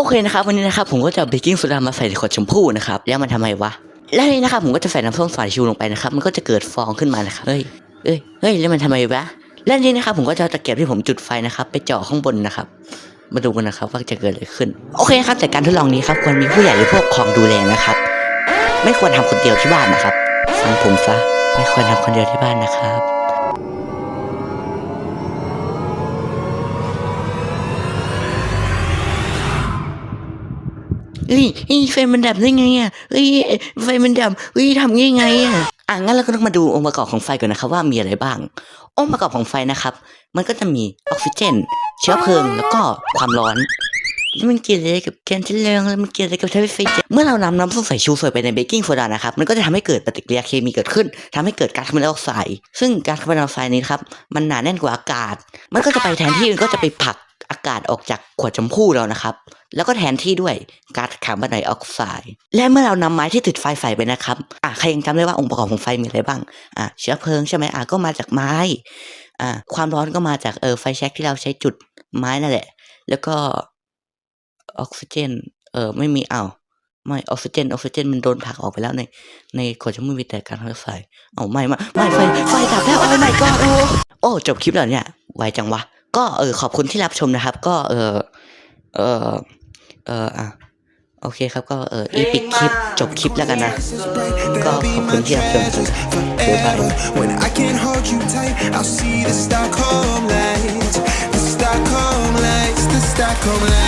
โอเคนะครับวันนี้นะครับผมก็จะเบกกิ้งโซดามาใส่ในขวดชมพู่นะครับแล้วมันทำไมวะแล้วนี่นะครับผมก็จะใส่น้ำส้มสายชูลงไปนะครับมันก็จะเกิดฟองขึ้นมานะครับเฮ้ยเอ้ยเฮ้ยแล้วมันทำไมวะแล้วนี่นะครับผมก็จะตะเกียบที่ผมจุดไฟนะครับ ไปเจาะข้างบนนะครับ มาดูกันนะครับว่าจะเกิดอะไรขึ้น โอเคครับจากการทดลองนี้ครับควรมีผู้ใหญ่หรือพวกของดูแลนะครับ ไม่ควรทำคนเดียวที่บ้านนะครับฟังผมซะไม่ควรทำคนเดียวที่บ้านนะครับ เฮ้ยเฮ้ยไฟมันดับได้ไงอะเฮ้ยไฟมันดับเฮ้ยทำยังไงอะอะงั้นเราก็ต้องมาดูองค์ประกอบของไฟก่อนนะครับว่ามีอะไรบ้าง องค์ประกอบของไฟนะครับ มันก็จะมีออกซิเจน เชื้อเพลิงแล้วก็ความร้อนแล้วมันเกี่ยวอะไรกับแการทดลองแล้วมันเกี่ยวอะไรกับใช้ไฟฟ้าเมื่อเรานำน้ำส้มสายชูใส่ไปในเบกกิ้งโซดานะครับ มันก็จะทำให้เกิดปฏิกิริยาเคมีเกิดขึ้นทำให้เกิดก๊าซคาร์บอนไดออกไซด์ซึ่งก๊าซคาร์บอนไดออกไซด์นี้ครับมันหนาแน่นกว่าอากาศ มันก็จะไปแทนที่มันก็จะไปผลัก อากาศออกจากขวดชมพู่เรานะครับ แล้วก็แทนที่ด้วยก๊าซคาร์บอนไดออกไซด์และเมื่อเรานำไม้ที่ติดไฟใส่ไปนะครับอะใครยังจำได้ว่าองค์ประกอบของไฟมีอะไรบ้างอะเชื้อเพลิงใช่ไหมอะก็มาจากไม้อะความร้อนก็มาจากเออไฟแช็กที่เราใช้จุดไม้นั่นแหละ แล้วก็ออกซิเจนเออไม่มีอ้าวไม่ออกซิเจนออกซิเจนมันโดนผักออกไปแล้วในในขวดชมพูมีแต่การไฟเอาไม่ไม่ไม่ไฟไฟดับแล้วโอ้ my god โอ้โอ้จบคลิปแล้วเนี่ยไวจังวะ ก็เออขอบคุณที่รับชมนะครับ ก็เออเออเอออะโอเคครับก็เอออีปิดคลิปจบคลิปแล้วกันนะ ก็ขอบคุณที่รับชมกันบ๊ายบาย When I can't hold you tight I'll see the Stockholm lights the Stockholm lights the Stockholm lights